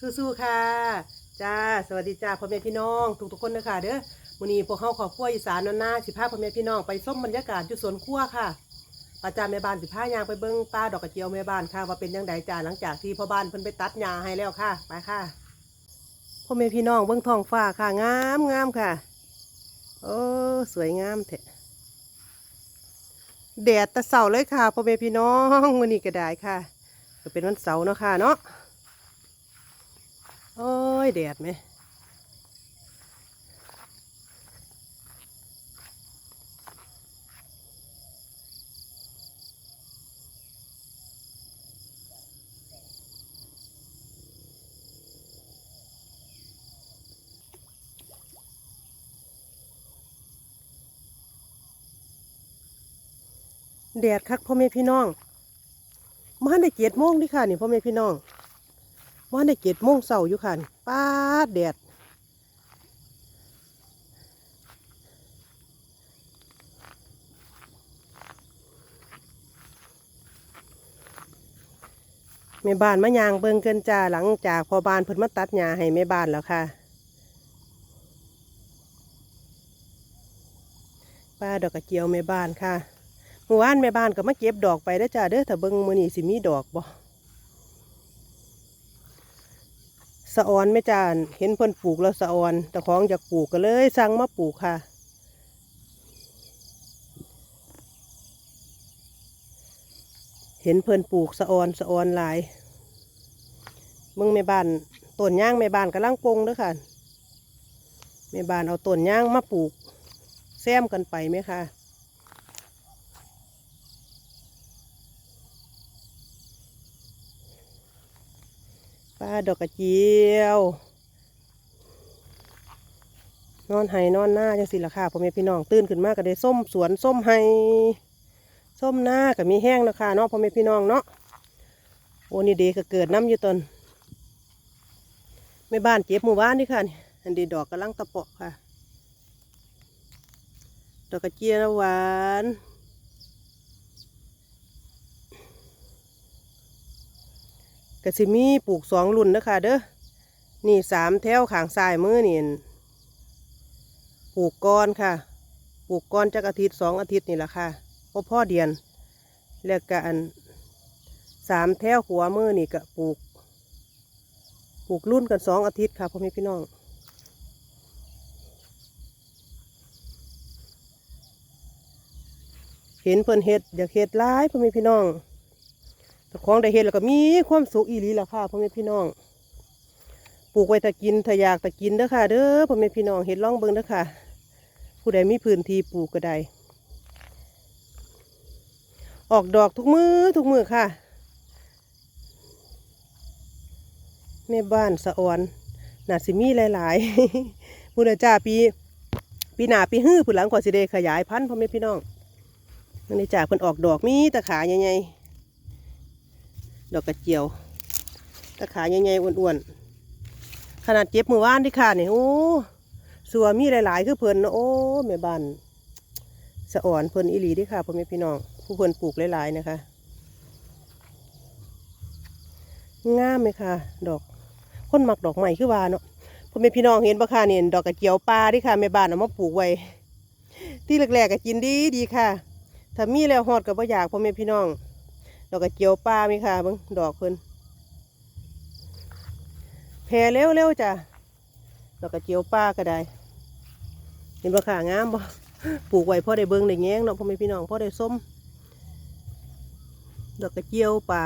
สู้ๆค่ะจ้าสวัสดีจ้าพ่อแม่พี่น้องทุกๆคนนะคะเด้อมื้อนี้พวกเฮาขอบครัวอีสานนนนาสิพาพ่อแม่พี่น้องไปชมบรรยากาศอยู่สวนครัวค่ะประจาแม่บ้านสิพายางไปเบิ่งป้าดอกกระเจียวแม่บ้านค่ะ ว่าเป็นยังไงจ้าหลังจากที่พ่อบ้านเพิ่นไปตัดหญ้าให้แล้วค่ะไปค่ะพ่อแม่พี่น้องเบิ่งท้องฟ้าค่ะงามงามค่ะโอ้สวยงามแท้แดดแตะเสาเลยค่ะพ่อแม่พี่น้องวันนี้ก็ได้ค่ะ ก็เป็นวันเสาร์เนาะค่ะเนาะ โอ้ยแดดไหมแดดคักพ่อแม่พี่น้องมาในเจ็ดโมงดิค่ะนี่พ่อแม่พี่น้อง ว่าในเจ็ดโมงเสาอยู่ค่ะนี่ป้าแดดแม่บ้านมายางเบิ่งเกินจ้าหลังจากพอบ้านเพิ่นมาตัดหญ้าให้แม่บ้านแล้วค่ะป้าดอกกระเจียวแม่บ้านค่ะเมื่อวานแม่บ้านก็มาเก็บดอกไปได้จ้าเด้อถ้าเบิ่งมื้อนี้สิมีดอกบ่ สะออนไม่จาน เห็นเพิ่อนปลูกแล้วสะออนแต่ของอยากปลูกก็เลยสั่งมาปลูกค่ะ เห็นเพิ่อนปลูกสะออนสะออนหลาย มึงแม่บ้านต้นย่างแม่บ้านกำลังปงด้วยค่ะแม่บ้านเอาต้นย่างมาปลูกแซมกันไปไหมคะ ป้าดอกกระเจียว นอนไห้นอนหน้าจังสิล่ะค่ะพ่อแม่พี่น้องตื่นขึ้นมาก็ได้ส้มสวนส้มไห้ส้มหน้าก็มีแห้งนะคะเนาะพ่อแม่พี่น้องเนาะโอ้นี่เด็กก็เกิดน้ำอยู่ตนแม่บ้านเจ็บหมู่บ้านนี่ค่ะนี่อันดีดอกกำลังตะเปาะค่ะ ดอกกระเจียวหวาน กสิมีปลูกสองรุ่นนะคะเด้อนี่สามแถวขางซ้ายมือนี่ปลูกก้อนค่ะ ปลูกก้อนจากอาทิตย์สองอาทิตย์นี่แหละค่ะพอพ่อเดียนแล้วก็อันสามแถวหัวมือนี่ก็ปลูก ปลูกรุ่นกันสองอาทิตย์ค่ะพ่อแม่พี่น้องเห็นเพิ่นเฮ็ดอยากเฮ็ดหลายพ่อแม่พี่น้อง แต่ของได้เฮ็ดแล้วก็มีความสุขอีหลีล่ะค่ะพ่อแม่พี่น้อง ปลูกไว้ถ้ากินถ้าอยากถ้ากินเด้อค่ะ เด้อพ่อแม่พี่น้องเห็ดล่องเบิ่งเด้อค่ะ ผู้ใดมีพื้นที่ปลูกก็ได้ออกดอกทุกมือทุกมือค่ะแม่บ้านสะออนน่าสิมีหลายๆบุญจ้าปี ปีหนาปีฮื้อผู้หลังกว่าสิได้ขยายพันธุ์พ่อแม่พี่น้องนได้จ่าเพิ่นออกดอกมีแตะขาใหญ่ๆ ดอกกระเจียวตะขาใหญ่ๆอ้วนๆ ขนาดเจ็บมือว่านที่ค่ะนี่ยโอ้สัวมีหลายๆ คือเพิ่นโอ้แม่บ้านสะอ่อนเพิ่นอีหลีเดิค่ะพ่อแม่พี่น้อง ผู้เพิ่นปลูกหลายๆนะคะงามไหมค่ะ ดอกคนมักดอกใหม่คือว่าเนาะพ่อแม่พี่น้องเห็นปะค่ะเนี่ยดอกกระเจียวปลาดิค่ะแม่บ้านเอามาปลูกไว้ ที่แรกๆก็กินดีดีค่ะถ้ามีแล้วฮอดก็บ่อยากพ่อแม่พี่น้อง ดอกกระเจียวปลาไหมค่ะเบิ่งดอกเพิ่นแผ่เร็วเร็วๆจ้ะดอกกระเจียวป้าก็ได้ เห็นบ่ขางามบ่ปลูกไว้พ่อได้เบิ่งได้แง้งเนาะพ่อแม่พี่น้องพ่อได้ส้มดอกกระเจียวป่า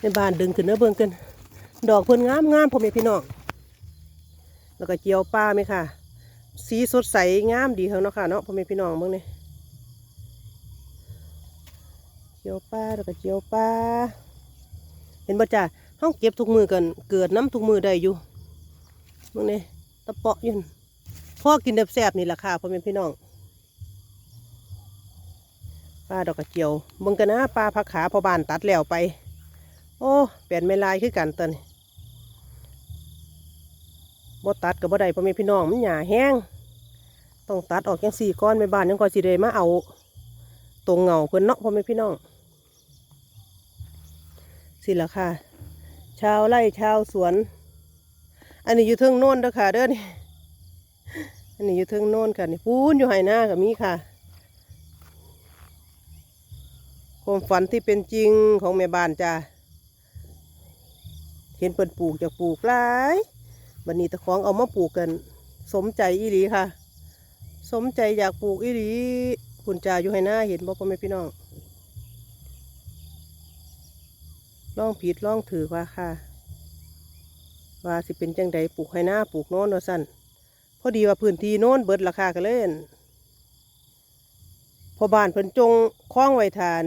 ในบ้านดึงขึ้นเนื้อเบิ่งกันดอกเพิ่นงามงามพ่อแม่พี่น้องดอกกระเจียวป้าไหมค่ะ สีสดใสงามดีเท่าเนาะค่ะเนาะพ่อแม่พี่น้องเบิ่งนี่เจียวป้าดอกกระเจียวป้า เห็นบ่จ้าห้องเก็บทุกมือกันเกิดน้ำทุกมือได้อยู่มึงนี่ตะเปาะยืนพ่อกินแบบแซ่บๆนี่แหละค่ะพ่อแม่พี่น้องปลาดอกกระเจียวมึงกันนะปลาผักขาพอบานตัดแล้วไป โอ้เปลี่ยนไม่ลายคือกันตอนนี้บ่ตัดกับบ่ได้พ่อแม่พี่น้องมันหยาแห้ง ต้องตัดออกยังสี่ก้อนไม่บานยังคอยสิได้มาเอาตรงเงาเพิ่อนเนาะพ่อแม่พี่น้อง สิละค่ะ ชาวไร่ชาวสวน อันนี้อยู่เทิงโน่นเด้อค่ะ เด้อนี่อันนี้อยู่เทิงโน่นค่ะนี่ปูนอยู่ไหหน้ากับมีค่ะความฝันที่เป็นจริงของแม่บ้านจ้าเห็นเปิ่นปลูกจากปลูกหลายบันนี้ตะของเอามาปลูกกัน สมใจอีหลีค่ะ สมใจอยากปลูกอีหลีคุณจ่าอยู่ให้หน้าเห็นบ่พ่อแม่พี่น้อง ลองผิดลองถือว่าค่ะ ว่าสิเป็นจังใดปลูกให้หน้าปลูกโน้นว่าสั่นพอดีว่าพื้นที่โน้นเบิดราคากันเล่นพอบ้านเพิ่นจงคล้องไว้ทาน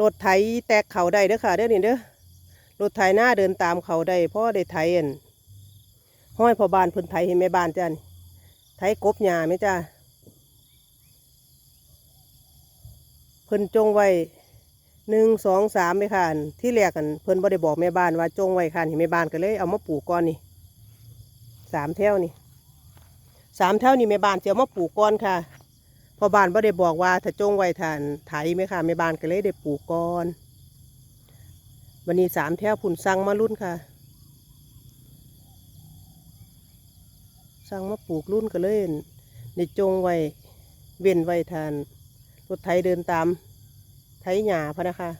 รถไถแตกเขาได้เด้อค่ะเด้อนี่เด้อรถไถหน้าเดินตามเขาได้พ่อได้ไถอันห้อยพอบ้านเพิ่นไถให้แม่บ้านจ้านไถกบหญ้าไหมจ้าเพิ่นจงไว้ หนึ่งสองสามไมค่ะอันที่แรกกันเพิ่นบ่ได้บอกแม่บ้านว่าจงไว้ค่ะนี่แม่บ้านก็เลยเอามาปลูกก่อนนี่สามแถวนี่สามแถวนี่แม่บ้านจะเอามาปลูกก่อนค่ะพอบ้านบ่ได้บอกว่าถ้าจงไว้ทานไถไหมค่ะแม่บ้านก็เลยได้ปลูกก่อนวันนี้สามแถวผุนสั่งมารุ่นค่ะสั่งมาปลูกรุ่นก็เลยได้จงไว้เว้นไว้ทานรถไถเดินตาม ไถหญ้าพะนะคะ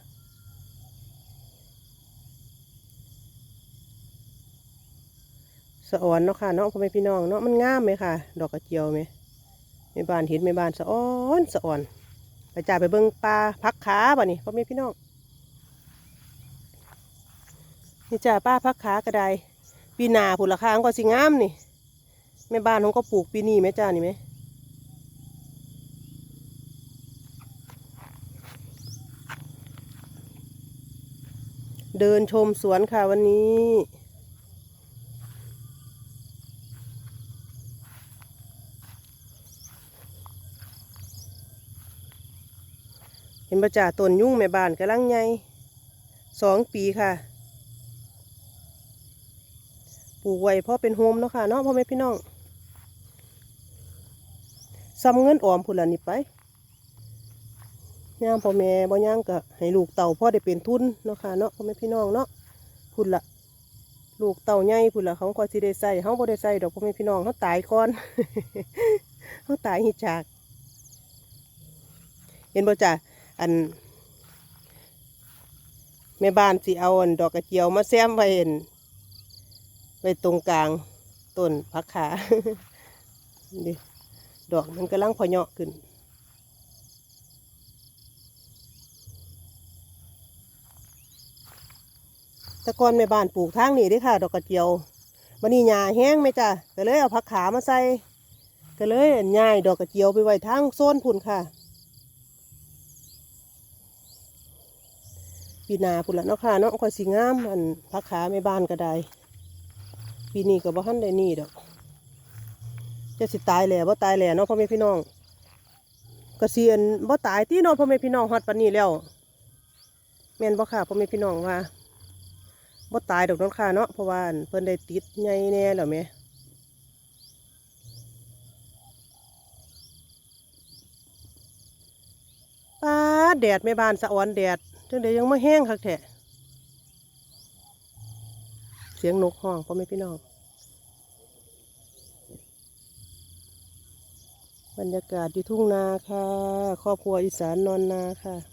สะอ่อนเนาะค่ะเนาะพ่อแม่พี่น้องเนาะมันงามไหมค่ะ ดอกกระเจียวไหมแม่บ้านเห็นแม่บ้านสะอ่อนสะอ่อนไปจ่าไปเบิ่งปลาพักขาบ่นี่พ่อแม่พี่น้องนี่จ่าป้าพักขากระไดปีนาผุนราคามันก็สิงามนี่แม่บ้านเขาก็ปลูกปีนี้ไหมจ้านี่ไหม เดินชมสวนค่ะวันนี้ เห็นประจ่าต้นยุ่งแม่บ้านกำลังใหญ่สองปีค่ะปลูกไว้เพราะเป็นโฮมเนาะค่ะเนาะพ่อแม่พี่น้องซ้ำเงินออมพุ่นละนี่ไป ย่ามพ่อแม่บ่ย่างก็ให้ลูกเต่าพ่อได้เป็นทุนเนาะค่ะเนาะพ่อแม่พี่น้องเนาะพุ่นละลูกเต่าใหญ่พุ่นละเขาก็สิได้ใส่เขาบ่ได้ใส่ดอกพ่อแม่พี่น้องเขาตายก่อนเขาตายหิจาก เห็นบ่จ้ะอันแม่บ้านสิเอาอันดอกกระเจียวมาแซมไว้อั่นไว้ตรงกลางต้นพักขาดิดอกมันกำลังพอเหยาะขึ้น ตะกอนแม่บ้านปลูกทางนี้ด้ค่ะ ดอกกระเจียววันนี้หญ้าแห้งไหมจ้ะก็เลยเอาผักขามาใส่ก็เลยอั่นย้ายดอกกระเจียวไปไว้ทางโซนพุ่นค่ะปีนาพุ่นละเนาะค่ะเนาะก็สิงามอันพักขาไม่บ้านก็ได้ปีนี้ก็บ่ทันได้นี่ดอกจะสิตายแหล่บ่ตายแหล่เนาะพ่อแม่พี่น้องก็สิอันบ่ตายที่เนาะพ่อแม่พี่น้องฮอดปานนี้แล้วแม่นบ่ค่ะพ่อแม่พี่น้องว่า บ่ตายดอกเนาะค่ะเนาะเพราะว่าอันเพิ่นได้ติดใหญ่แน่แล้วแม่ป้าแดดแม่บ้านสะออนแดดจังเดี๋ยวยังไม่แห้งคักแท้เสียงนกห้องพ่อแม่พี่น้องบรรยากาศที่ทุ่งนาค่ะ ครอบครัวอีสานนอนนาค่ะ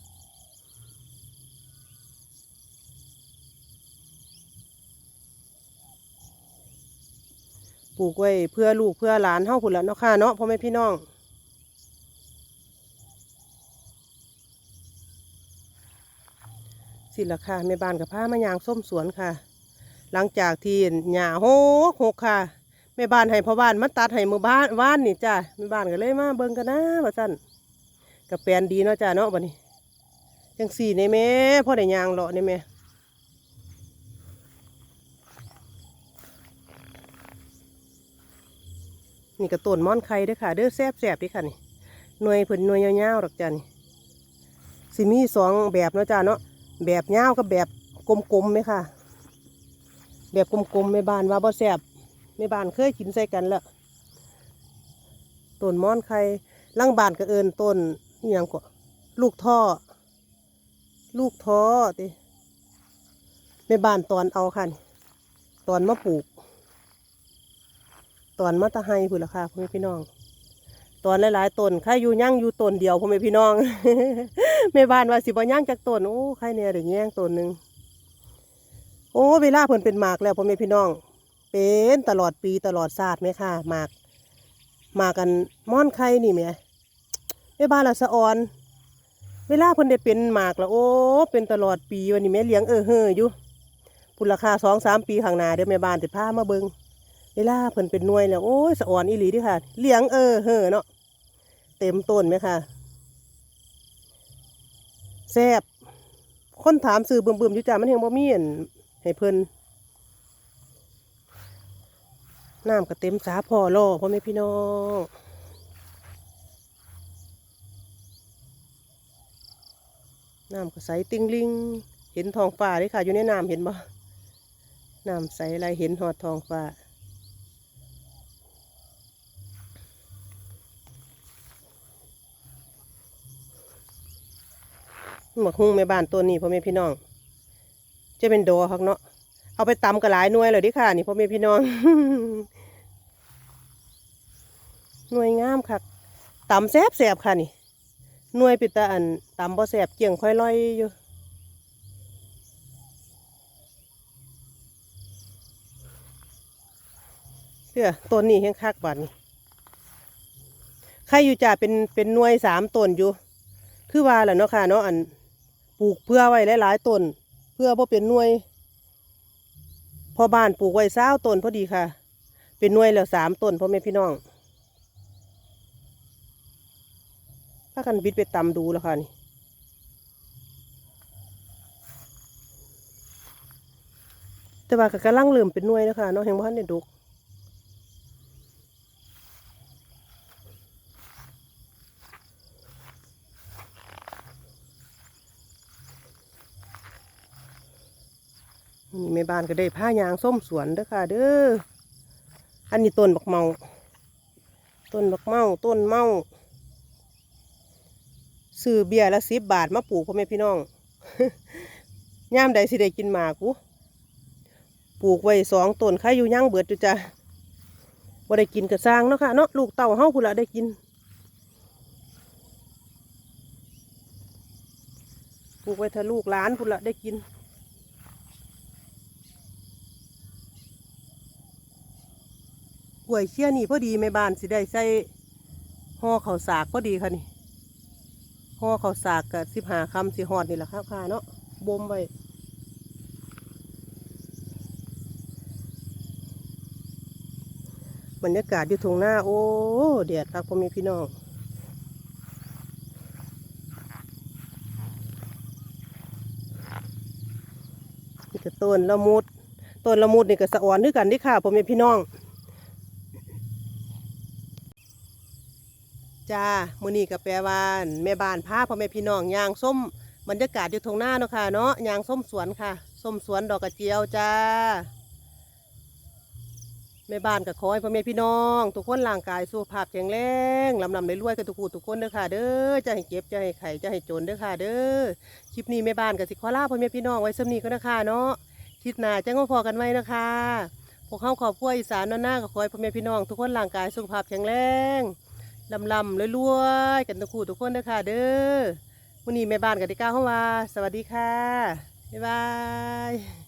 ปลูกไว้เพื่อลูกเพื่อหลานเฮาพุ่นละเนาะค่ะเนาะพ่อแม่พี่น้องสิละค่ะแม่บ้านกับผ้ามายางส้มสวนค่ะ หลังจากที่หญ้าโหกหกค่ะแม่บ้านให้พ่อบ้านมาตัดให้มือบ้านว่านนี่จ้าแม่บ้านก็เลยมาเบิ่งกันนะว่าสั่นกับแปลนดีเนาะจ้าเนาะบัดนี้จังสี่ในแม่พ่อได้ยางเลาะในแม่ นี่ก็ต้นม่อนไข่ด้อค่ะ เด้อแซบแซบด้อค่ะนี่หน่วยเพิ่นหน่วยยาวๆดอกจ้านี่สิมีสองแบบเนาะจ้าเนาะแบบยาวกับแบบกลมๆไหมค่ะ แบบกลมๆไม่บานว่าบ่แสบไม่บานเคยกินใส่กันแล้วต้นม้อนไข่ลังบานก็เอินต้นนี่ยังก็ลูกท่อ ลูกท้อติแม่บานตอนเอาค่ะนี่ตอนมาปลูก ตอนมาตะไฮพุ่นละค่ะพ่อแม่พี่น้อง ตอนหลายๆต้นใครอยู่ย่างอยู่ต้นเดียวพ่อแม่พี่น้องแม่บ้านว่าสิบ่ย่างจากต้นโอ้ใครเนี่ยเดี๋ยวแย่งต้นหนึ่งโอ้เวลาเพิ่นเป็นหมากแล้วพ่อแม่พี่น้อง เป็นตลอดปีตลอดศาสตร์ไหมค่ะหมากหมากกันม่อนไข่นี่แหมแม่บ้านละสะออน เวลาเพิ่นได้เป็นหมากแล้วโอ้เป็นตลอดปีวันนี้แม่เลี้ยงเออเฮ้ออยู่พุ่นราคาสองสามปีข้างหน้าเดี๋ยวแม่บ้านจะพามาเบิง เวลาเพิ่นเป็นหน่วยแล้ว โอ้ยสะอ่อนอีหลีดิค่ะ เลี้ยงเออเฮ้อเนาะ เต็มต้นไหมค่ะแซ่บคนถามสื่อเบิ่มๆอยู่จ้ามันยังบ่มีอันให้เพิ่นน้ำก็เต็มสาพอล่อพ่อแม่พี่น้องน้ำก็ใสติ้งลิง เห็นทองฟ้าเลยค่ะ อยู่ในน้ำเห็นบ่น้ำใสอะไรเห็นหอดทองฟ้า หมกหุ้งแม่บ้านตัวนี้พ่อแม่พี่น้อง จะเป็นโดครับเนาะเอาไปตำกระหลายหน่วยเลยดิค่ะ นี่พ่อแม่พี่น้องหน่วยงามค่ะตำแซบแสบค่ะนี่หน่วยปิดตาอันตำบ่แสบเกี่ยงค่อยลอยอยู่เพื่อต้นนี้แห้งคักบาดนี่ใครอยู่จ่าเป็นเป็นหน่วยสามต้นอยู่ คือว่าแหละเนาะค่ะเนาะอัน ปลูกเพื่อไว้หลายๆต้นเพื่อบ่เป็นหน่วย พอบ้านปลูกไว้เศร้าต้นพอดีค่ะ เป็นหน่วยแล้วสามต้นพ่อแม่พี่น้องถ้ากันบิดไปตำดูแล้วค่ะนี่แต่ว่าก็กำลังเริ่มเป็นหน่วยแล้วค่ะเนาะแห่งบ้านในดก นี่แม่บ้านก็ได้ผ้ายางส้มสวนเด้อค่ะ เด้อ อันนี้ต้นบักเมา ต้นบักเมา ต้นเมาซื้อเบียร์ละสิบบาทมาปลูกพ่อแม่พี่น้องย่ามใดสิได้กินหมากกูปลูกไว้สองต้นใครอยู่ย่างเบิดอยู่จ้ะว่าได้กินกระสร้างเนาะค่ะเนาะลูกเต่าเฮาพุ่นละได้กินปลูกไว้ถ้าลูกหลานพุ่นละได้กิน กล้วยเชี่ยนี่พอดีแม่บ้านสิได้ใส่ห่อข้าวสากพอดีค่ะนี่ห่อข้าวสากกับสิบหาคำสิหอดนี่แหละครับค่ะเนาะบ่มไว้บรรยากาศอยู่ทงหน้าโอ้แดดครับพ่อแม่พี่น้องนี่ก็ต้นละมุดต้นละมุดนี่ก็สะอ่อนด้วยกันด้วยค่ะพ่อแม่พี่น้อง จ้ามื้อนี้ก็แปลว่าแม่บ้านพาพ่อแม่พี่น้องยางส้มบรรยากาศอยู่ทงหน้าเนาะค่ะเนาะยางส้มสวนค่ะส้มสวนดอกกระเจียวจ้าแม่บ้านก็ขอให้พ่อแม่พี่น้อง ทุกคนร่างกายสุขภาพแข็งแรงลำลำรวยๆกันทุกผู้ทุกคนเด้อค่ะ เด้อจะให้เก็บจะให้ไข่จะให้จนเด้อค่ะ เด้อคลิปนี้แม่บ้านก็สิขอลาพ่อแม่พี่น้องไว้สำนี้ก็นะคะเนาะคลิปหน้าจะงพอกันไว้นะคะพวกเข้าขอบครัวอีสานนหน้าก็ขอให้พ่อแม่พี่น้อง ทุกคนร่างกายสุขภาพแข็งแรง ลำลำรวยๆกันทุกคู่ทุกคนเด้อค่ะ เด้อวันนี้แม่บ้านกับดิก้าเข้ามาสวัสดีค่ะ บ๊ายบาย